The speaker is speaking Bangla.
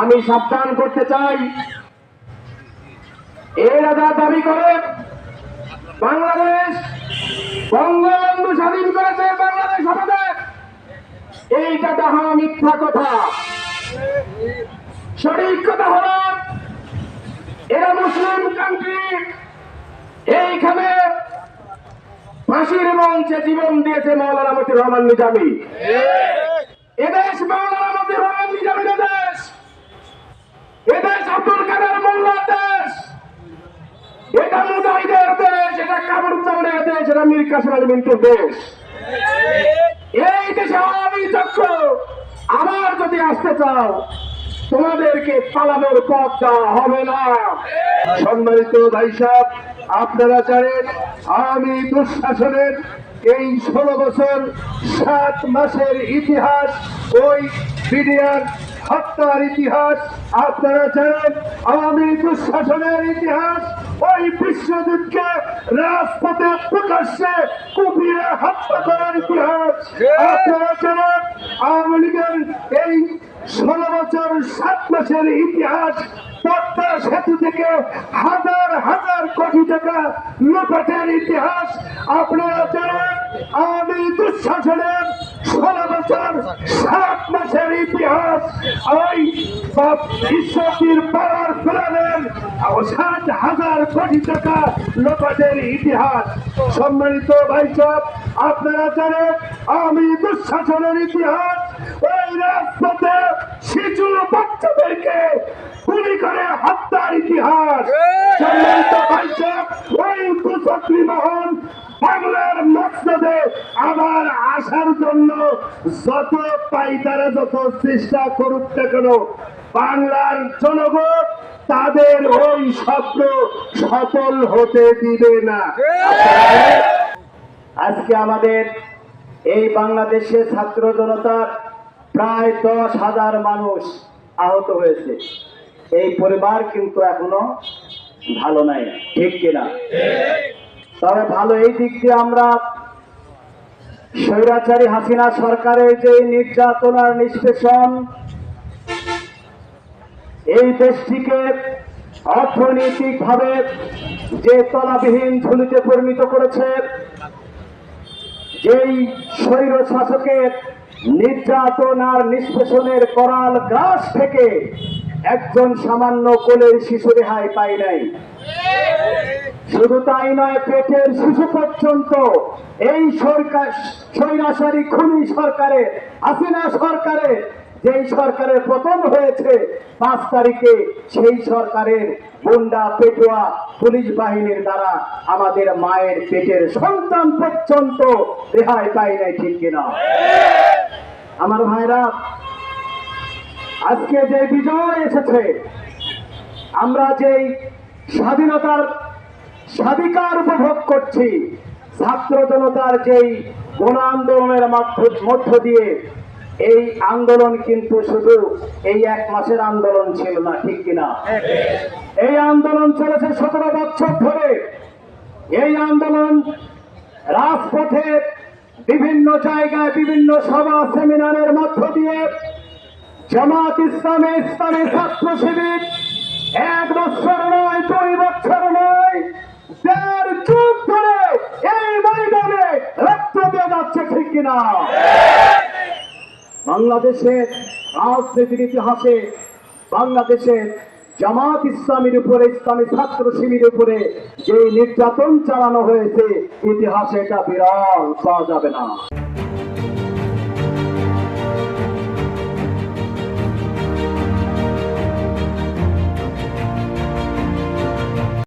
আমি সাবধান করতে চাই। এরা যা দাবি করে বাংলাদেশ, বঙ্গবন্ধু স্বাধীন করেছে, বাংলাদেশ আমাদের। এইটা তাহা মিথ্যা কথা। সঠিক কথা হলো, এরা মুসলিম কান্ট্রি। এইখানে ফাঁসির মঞ্চে জীবন দিয়েছে মৌলানা মতির রহমান নিজামী। এদেশ মৌলানা মতির রহমান এদেশ আব্দুল কাদের মোল্লার দেশ, এটা মুজাহিদের দেশ, এটা দেশ এটা আলী মিন্টুর দেশ। এই দেশে আওয়ামী চক্র আবার যদি আসতে চাও, তোমাদেরকে পালানোর পথ দেওয়া হবে না। সম্মানিত ভাই সাহেব, আপনারা জানেন, আমি দুঃশাসনের এই ষোলো বছর সাত মাসের ইতিহাস ওই বিডিআর হত্যার ইতিহাস আপনারা জানেন আওয়ামী দুঃশাসনের ইতিহাস ওই বিশ্বযুদ্ধকে রাজপথে প্রকাশ্যে কুপিয়ে হত্যা করার ইতিহাস। আপনারা জানেন আওয়ামী লীগের এই ষোলো বছর সাত মাসের ইতিহাস পদ্মা সেতু থেকে হাজার হাজার কোটি টাকা লোপাটের ইতিহাস আপনারা আমি দুঃশাসনের ষোলো বছর সাত মাসের ইতিহাস ওই ঈশ্বরীর পাড়ার প্রাণের সাত হাজার কোটি টাকা লোপাটের ইতিহাস সম্মানিত ভাই সাহেব আপনারা জানেন আমি দুঃশাসনের ইতিহাস ওই রাজপথে শিশু বাচ্চাদেরকে গুলি করে হত্যার ইতিহাস সম্মানিত ভাই সাহেব ওই কুচক্রী মহল বাংলার মসনদে আবার আসার জন্য যত পাই তারা যত চেষ্টা করুক না কেন, বাংলার জনগণ তাদের ওই স্বপ্ন সফল হতে দিবে না। আজকে আমাদের এই বাংলাদেশে ছাত্র জনতার প্রায় দশ হাজার মানুষ আহত হয়েছে। এই পরিবার কিন্তু এখনও ভালো নাই, ঠিক কিনা? তবে ভালো, এই দিক দিয়ে আমরা স্বৈরাচারী হাসিনা সরকারের যে নির্যাতন আর নিষ্পেষণ, এই দেশটিকে অর্থনৈতিকভাবে যে তলাবিহীন ঝুলিতে পরিণত করেছে, যেই স্বৈর শাসকের নির্যাতন আর নিষ্পেষণের করাল গ্রাস থেকে একজন সামান্য কোলের শিশু রেহাই পাই নাই। শুধু তাই নয়, পেটের শিশু পর্যন্ত এই সরকার, স্বৈরাচারী খুনি সরকারে, হাসিনা সরকারে, যেই সরকারের পতন হয়েছে, পাঁচ তারিখে সেই সরকারের গুন্ডা পেটুয়া পুলিশ বাহিনীর দ্বারা আমাদের মায়ের পেটের সন্তান পর্যন্ত রেহাই পাই নাই, ঠিক কিনা? আমার ভাইরা, আজকে যে বিজয় এসেছে, আমরা যেই স্বাধীনতার স্বাধিকার উপভোগ করছি। ছাত্র জনতার যেই গণ আন্দোলনের মাধ্য- দিয়ে এই আন্দোলন কিন্তু শুধু এই এক মাসের আন্দোলন ছিল না, ঠিক কিনা? এই আন্দোলন চলেছে সতেরো বছর ধরে। এই আন্দোলন রাজপথে বিভিন্ন জায়গায় বিভিন্ন সভা, সেমিনারের মধ্য দিয়ে জামাত ইসলামে ইসলামী ছাত্র শিবির কিনা বাংলাদেশের রাজনীতির ইতিহাসে বাংলাদেশের জামাত ইসলামের উপরে, ইসলামী ছাত্র শিবিরের উপরে যে নির্যাতন চালানো হয়েছে, ইতিহাসে এটা বিরাল পাওয়া যাবে না।